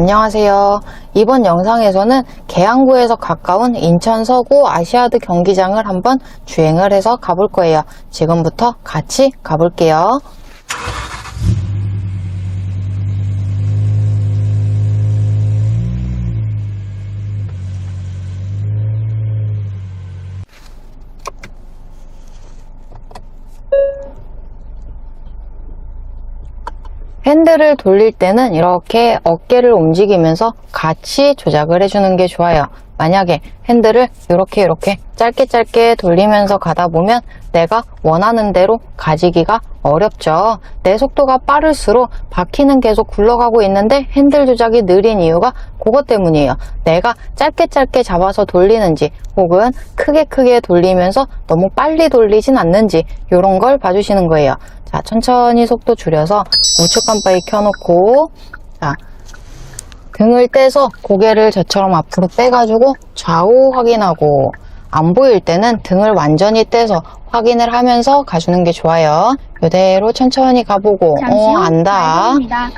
안녕하세요. 이번 영상에서는 계양구에서 가까운 인천 서구 아시아드 경기장을 한번 주행을 해서 가볼 거예요. 지금부터 같이 가볼게요. 핸들을 돌릴 때는 이렇게 어깨를 움직이면서 같이 조작을 해주는 게 좋아요. 만약에 핸들을 이렇게 이렇게 짧게 짧게 돌리면서 가다 보면 내가 원하는 대로 가지기가 어렵죠. 내 속도가 빠를수록 바퀴는 계속 굴러가고 있는데 핸들 조작이 느린 이유가 그것 때문이에요. 내가 짧게 짧게 잡아서 돌리는지 혹은 크게 크게 돌리면서 너무 빨리 돌리진 않는지 이런 걸 봐주시는 거예요. 자, 천천히 속도 줄여서 우측 깜빡이 켜놓고 자, 등을 떼서 고개를 저처럼 앞으로 빼가지고 좌우 확인하고 안 보일 때는 등을 완전히 떼서 확인을 하면서 가주는 게 좋아요. 이대로 천천히 가보고 어후 안다 좌회전입니다.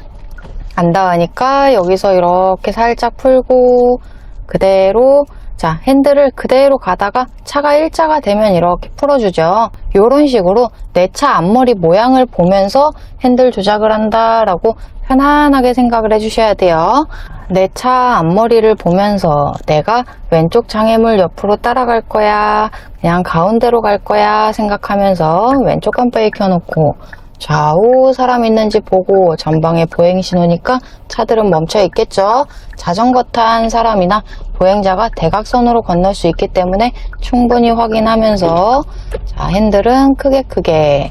안 닿으니까 여기서 이렇게 살짝 풀고 그대로 자 핸들을 그대로 가다가 차가 일자가 되면 이렇게 풀어주죠. 이런 식으로 내 차 앞머리 모양을 보면서 핸들 조작을 한다라고 편안하게 생각을 해주셔야 돼요. 내 차 앞머리를 보면서 내가 왼쪽 장애물 옆으로 따라갈 거야 그냥 가운데로 갈 거야 생각하면서 왼쪽 깜빡이 켜놓고 좌우 사람 있는지 보고 전방에 보행 신호니까 차들은 멈춰 있겠죠. 자전거 탄 사람이나 보행자가 대각선으로 건널 수 있기 때문에 충분히 확인하면서 자, 핸들은 크게 크게.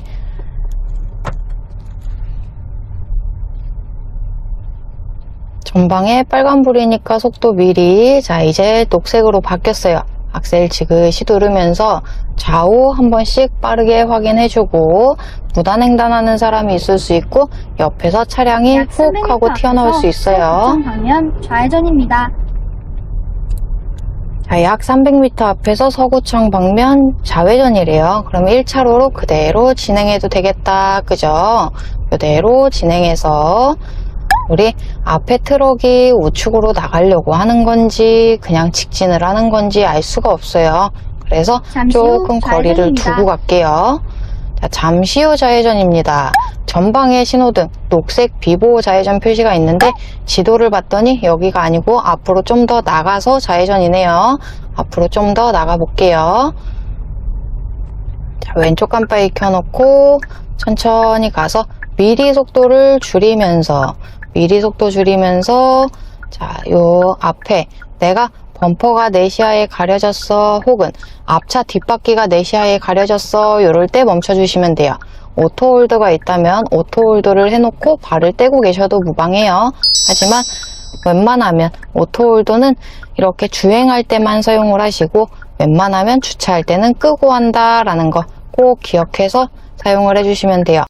전방에 빨간불이니까 속도 미리. 자 이제 녹색으로 바뀌었어요 악셀 지그시 누르면서 좌우 한 번씩 빠르게 확인해주고 무단횡단하는 사람이 있을 수 있고 옆에서 차량이 약훅 300m 하고 튀어나올 수 있어요 방면 좌회전입니다. 자, 약 300m 앞에서 서구청 방면 좌회전이래요. 그럼 1차로로 그대로 진행해도 되겠다. 그죠? 그대로 진행해서 우리 앞에 트럭이 우측으로 나가려고 하는 건지 그냥 직진을 하는 건지 알 수가 없어요. 그래서 조금 거리를 좌회전입니다. 두고 갈게요. 자, 잠시 후 좌회전입니다. 전방에 신호등 녹색 비보호 좌회전 표시가 있는데 지도를 봤더니 여기가 아니고 앞으로 좀 더 나가서 좌회전이네요. 앞으로 좀 더 나가 볼게요. 자, 왼쪽 깜빡이 켜놓고 천천히 가서 미리 속도를 줄이면서 미리 속도 줄이면서 자, 요 앞에 내가 범퍼가 내 시야에 가려졌어 혹은 앞차 뒷바퀴가 내 시야에 가려졌어 요럴 때 멈춰주시면 돼요. 오토홀드가 있다면 오토홀드를 해놓고 발을 떼고 계셔도 무방해요. 하지만 웬만하면 오토홀드는 이렇게 주행할 때만 사용을 하시고 웬만하면 주차할 때는 끄고 한다라는 거 꼭 기억해서 사용을 해주시면 돼요.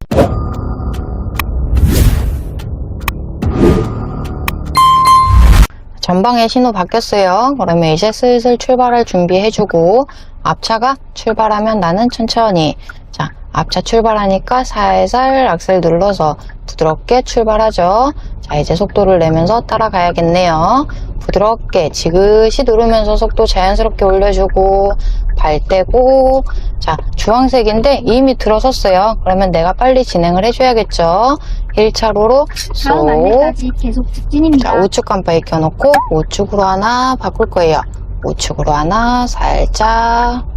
전방에 신호 바뀌었어요. 그러면 이제 슬슬 출발할 준비해주고 앞차가 출발하면 나는 천천히 자 앞차 출발하니까 살살 악셀 눌러서 부드럽게 출발하죠. 자 이제 속도를 내면서 따라가야겠네요. 부드럽게 지그시 누르면서 속도 자연스럽게 올려주고 발 떼고 자 주황색인데 이미 들어섰어요. 그러면 내가 빨리 진행을 해줘야겠죠. 1차로로 다음 쏙 안내까지 계속 직진입니다. 자, 우측 깜빡이 켜놓고 우측으로 하나 바꿀 거예요. 우측으로 하나 살짝.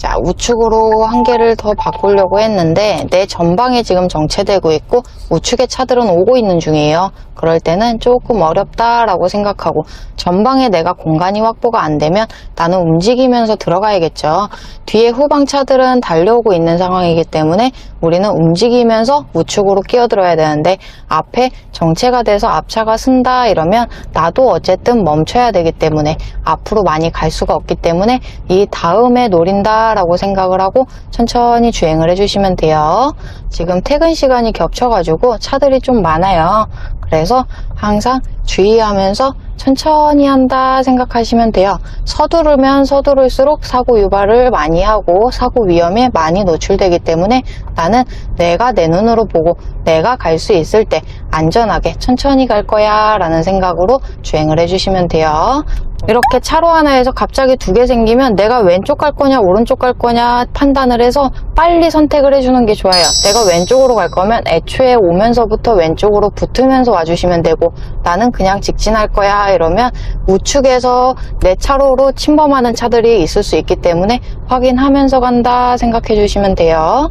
자, 우측으로 한 개를 더 바꾸려고 했는데 내 전방에 지금 정체되고 있고 우측에 차들은 오고 있는 중이에요. 그럴 때는 조금 어렵다라고 생각하고 전방에 내가 공간이 확보가 안 되면 나는 움직이면서 들어가야겠죠. 뒤에 후방 차들은 달려오고 있는 상황이기 때문에 우리는 움직이면서 우측으로 끼어들어야 되는데 앞에 정체가 돼서 앞차가 쓴다 이러면 나도 어쨌든 멈춰야 되기 때문에 앞으로 많이 갈 수가 없기 때문에 이 다음에 노린다 라고 생각을 하고 천천히 주행을 해주시면 돼요. 지금 퇴근 시간이 겹쳐가지고 차들이 좀 많아요. 그래서 항상 주의하면서 천천히 한다 생각하시면 돼요. 서두르면 서두를수록 사고 유발을 많이 하고 사고 위험에 많이 노출되기 때문에 나는 내가 내 눈으로 보고 내가 갈 수 있을 때 안전하게 천천히 갈 거야 라는 생각으로 주행을 해주시면 돼요. 이렇게 차로 하나에서 갑자기 두 개 생기면 내가 왼쪽 갈 거냐 오른쪽 갈 거냐 판단을 해서 빨리 선택을 해주는 게 좋아요. 내가 왼쪽으로 갈 거면 애초에 오면서부터 왼쪽으로 붙으면서 와주시면 되고 나는 그냥 직진할 거야 이러면 우측에서 내 차로로 침범하는 차들이 있을 수 있기 때문에 확인하면서 간다 생각해 주시면 돼요.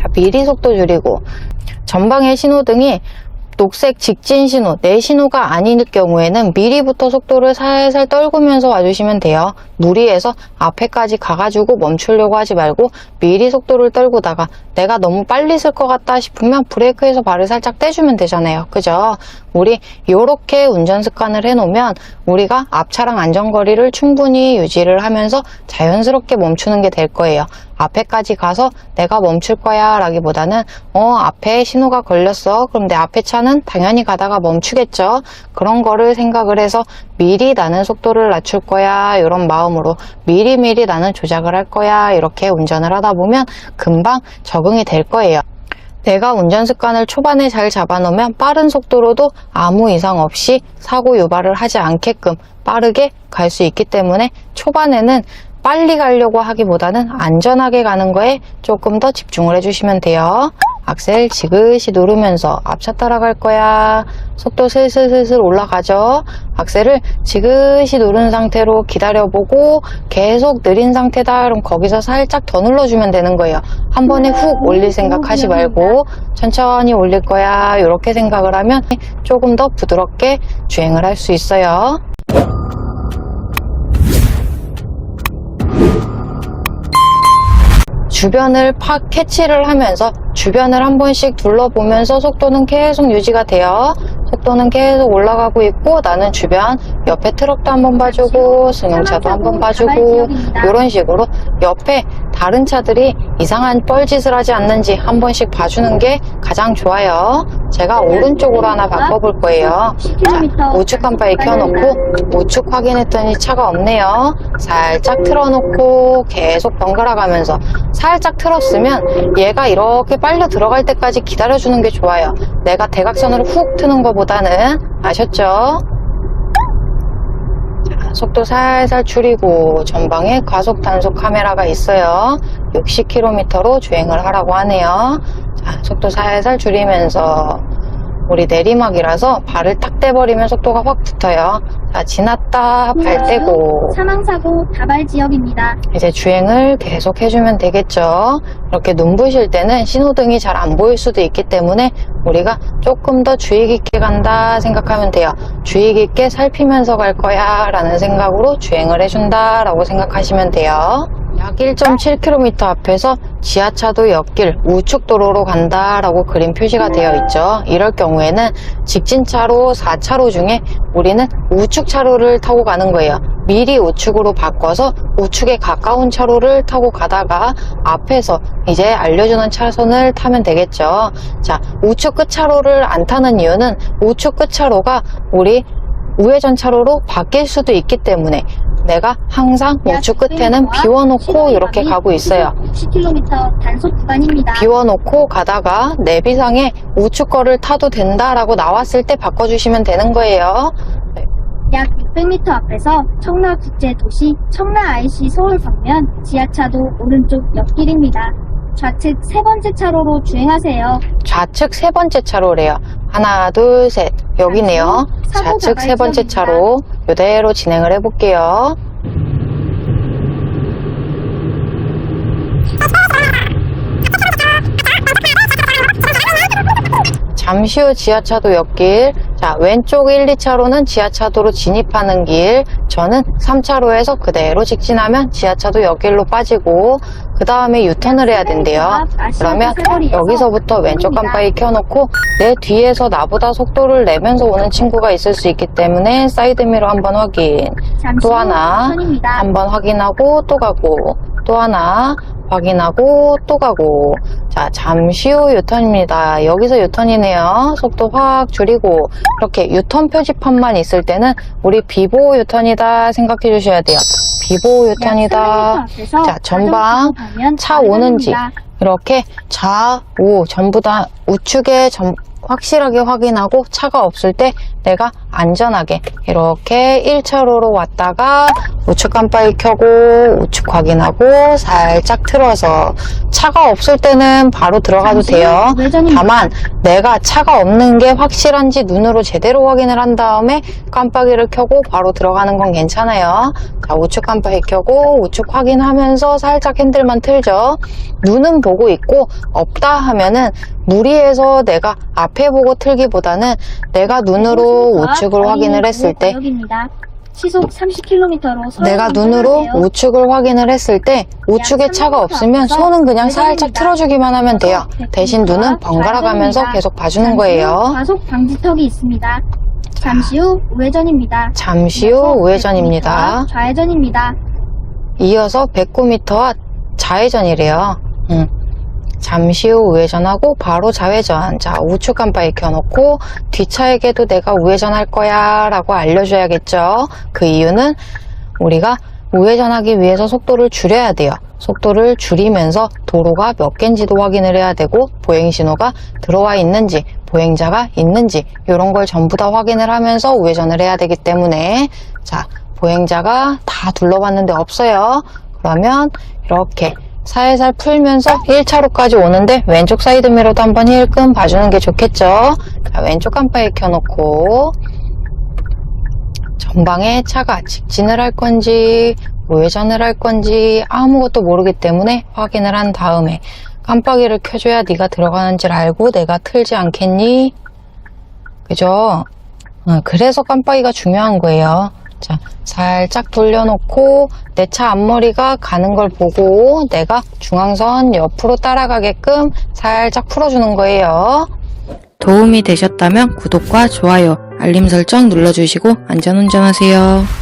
자, 미리 속도 줄이고 전방의 신호등이 녹색 직진 신호, 내 신호가 아닐 경우에는 미리부터 속도를 살살 떨구면서 와주시면 돼요. 무리해서 앞에까지 가가지고 멈추려고 하지 말고 미리 속도를 떨구다가 내가 너무 빨리 쓸 것 같다 싶으면 브레이크에서 발을 살짝 떼주면 되잖아요. 그죠? 우리 이렇게 운전 습관을 해놓으면 우리가 앞차랑 안전거리를 충분히 유지를 하면서 자연스럽게 멈추는 게 될 거예요. 앞에까지 가서 내가 멈출 거야 라기보다는 어 앞에 신호가 걸렸어. 그럼 내 앞에 차는 당연히 가다가 멈추겠죠. 그런 거를 생각을 해서 미리 나는 속도를 낮출 거야. 이런 마음으로 미리미리 나는 조작을 할 거야. 이렇게 운전을 하다 보면 금방 적응이 될 거예요. 내가 운전 습관을 초반에 잘 잡아놓으면 빠른 속도로도 아무 이상 없이 사고 유발을 하지 않게끔 빠르게 갈 수 있기 때문에 초반에는 빨리 가려고 하기보다는 안전하게 가는 거에 조금 더 집중을 해주시면 돼요. 악셀 지그시 누르면서 앞차 따라갈 거야. 속도 슬슬슬슬 올라가죠. 악셀을 지그시 누른 상태로 기다려보고 계속 느린 상태다. 그럼 거기서 살짝 더 눌러주면 되는 거예요. 한 번에 훅 올릴 생각 하지 말고 천천히 올릴 거야. 이렇게 생각을 하면 조금 더 부드럽게 주행을 할 수 있어요. 주변을 팍 캐치를 하면서 주변을 한 번씩 둘러보면서 속도는 계속 유지가 돼요. 속도는 계속 올라가고 있고 나는 주변 옆에 트럭도 한번 봐주고 승용차도 한번 봐주고 이런 식으로 옆에 다른 차들이 이상한 뻘짓을 하지 않는지 한 번씩 봐주는 게 가장 좋아요. 제가 오른쪽으로 하나 바꿔볼 거예요. 자, 우측 깜빡이 켜놓고 우측 확인했더니 차가 없네요. 살짝 틀어놓고 계속 번갈아 가면서 살짝 틀었으면 얘가 이렇게 빨려 들어갈 때까지 기다려주는 게 좋아요. 내가 대각선으로 훅 트는 것보다는 아셨죠? 자, 속도 살살 줄이고 전방에 과속 단속 카메라가 있어요. 60km로 주행을 하라고 하네요. 자, 속도 살살 줄이면서 우리 내리막이라서 발을 딱 떼버리면 속도가 확 붙어요. 자, 지났다 발 떼고 사망사고 다발 지역입니다. 이제 주행을 계속 해주면 되겠죠. 이렇게 눈부실 때는 신호등이 잘 안 보일 수도 있기 때문에 우리가 조금 더 주의 깊게 간다 생각하면 돼요. 주의 깊게 살피면서 갈 거야 라는 생각으로 주행을 해준다 라고 생각하시면 돼요. 약 1.7km 앞에서 지하차도 옆길 우측 도로로 간다라고 그림 표시가 되어 있죠. 이럴 경우에는 직진차로 4차로 중에 우리는 우측 차로를 타고 가는 거예요. 미리 우측으로 바꿔서 우측에 가까운 차로를 타고 가다가 앞에서 이제 알려주는 차선을 타면 되겠죠. 자, 우측 끝차로를 안 타는 이유는 우측 끝차로가 우리 우회전 차로로 바뀔 수도 있기 때문에 내가 항상 우측 끝에는 비워놓고 이렇게 가고 있어요. 60km 단속 구간입니다. 비워놓고 가다가 내비상에 우측 거를 타도 된다라고 나왔을 때 바꿔주시면 되는 거예요. 약 600m 앞에서 청라 국제도시 청라 IC 서울 방면 지하차도 오른쪽 옆길입니다. 좌측 세 번째 차로로 주행하세요. 좌측 세 번째 차로래요. 하나, 둘, 셋. 여기네요. 사고 좌측 세 번째. 차로 이대로 진행을 해볼게요. 잠시 후 지하차도 옆길. 자, 왼쪽 1, 2차로는 지하차도로 진입하는 길. 저는 3차로에서 그대로 직진하면 지하차도 옆길로 빠지고, 그 다음에 유턴을 해야 된대요. 그러면 여기서부터 왼쪽 깜빡이 켜놓고, 내 뒤에서 나보다 속도를 내면서 오는 친구가 있을 수 있기 때문에 사이드미러 한번 확인. 또후 하나. 한번 확인하고 또 가고, 또 하나, 확인하고 또 가고 자, 잠시 후 유턴입니다. 여기서 유턴이네요. 속도 확 줄이고 이렇게 유턴 표지판만 있을 때는 우리 비보 유턴이다 생각해 주셔야 돼요. 비보 유턴이다. 자, 전방 차 오는지 이렇게 좌우 전부 다 우측에 전- 확실하게 확인하고 차가 없을 때 내가 안전하게 이렇게 1차로로 왔다가 우측 깜빡이 켜고 우측 확인하고 살짝 틀어서 차가 없을 때는 바로 들어가도 돼요. 다만 내가 차가 없는 게 확실한지 눈으로 제대로 확인을 한 다음에 깜빡이를 켜고 바로 들어가는 건 괜찮아요. 자, 우측 깜빡이 켜고 우측 확인하면서 살짝 핸들만 틀죠. 눈은 보고 있고 없다 하면은 무리해서 내가 앞에 보고 틀기보다는 내가 눈으로 우측을 확인을 했을 때 시속 30km로 내가 눈으로 우측을 확인을 했을 때 우측에 차가 없으면 손은 그냥 살짝 틀어주기만 하면 돼요. 대신 눈은 번갈아 가면서 계속 봐주는 거예요. 과속 방지턱이 있습니다. 잠시 후 우회전입니다. 잠시 후 우회전입니다. 좌회전입니다. 이어서 109m 좌회전이래요. 음. 잠시 후 우회전하고 바로 좌회전. 자, 우측 깜빡이 켜놓고 뒷차에게도 내가 우회전할 거야 라고 알려줘야겠죠. 그 이유는 우리가 우회전하기 위해서 속도를 줄여야 돼요. 속도를 줄이면서 도로가 몇 개인지도 확인을 해야 되고 보행 신호가 들어와 있는지 보행자가 있는지 이런 걸 전부 다 확인을 하면서 우회전을 해야 되기 때문에 자 보행자가 다 둘러봤는데 없어요. 그러면 이렇게 살살 풀면서 1차로까지 오는데 왼쪽 사이드미러도 한번 힐끔 봐주는 게 좋겠죠. 자, 왼쪽 깜빡이 켜놓고 전방에 차가 직진을 할 건지 우회전을 할 건지 아무것도 모르기 때문에 확인을 한 다음에 깜빡이를 켜줘야 네가 들어가는 줄 알고 내가 틀지 않겠니? 그죠? 어, 그래서 깜빡이가 중요한 거예요. 자, 살짝 돌려놓고 내 차 앞머리가 가는 걸 보고 내가 중앙선 옆으로 따라가게끔 살짝 풀어주는 거예요. 도움이 되셨다면 구독과 좋아요, 알림 설정 눌러주시고 안전운전하세요.